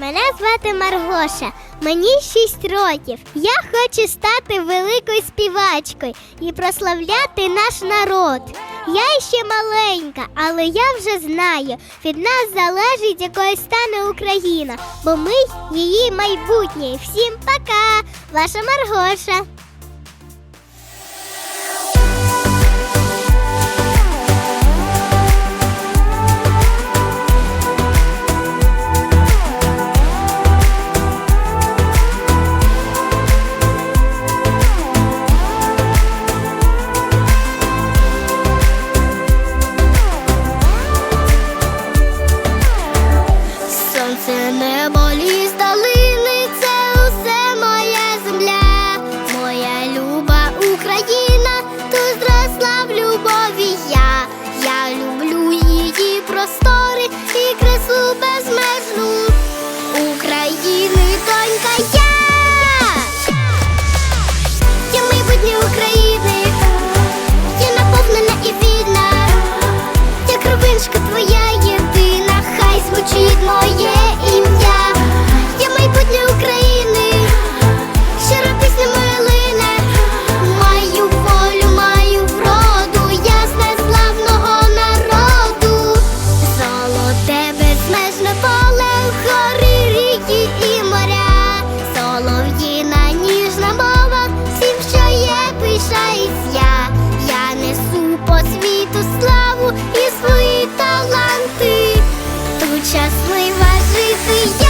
Мене звати Маргоша, мені 6 років. Я хочу стати великою співачкою і прославляти наш народ. Я ще маленька, але я вже знаю, від нас залежить, якою стане Україна, бо ми її майбутнє. Всім пока! Ваша Маргоша. Щаслива жити я.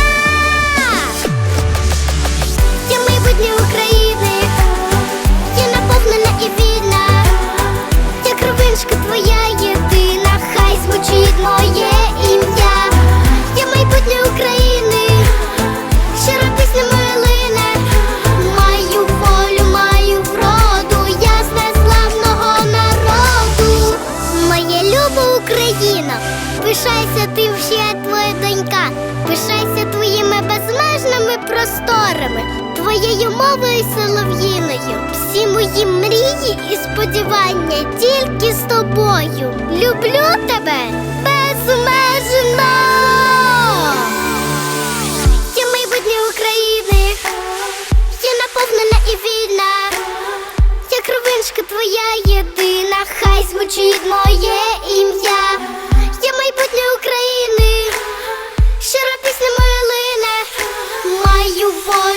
Україно, пишайся ти вже твоя донька, пишайся твоїми безмежними просторами, твоєю мовою солов'їною. Всі мої мрії і сподівання тільки з тобою. Люблю тебе безмежно. України, я наповнена і вільна, як кровиншка твоя єдина, хай звучить моє ім'я. you want.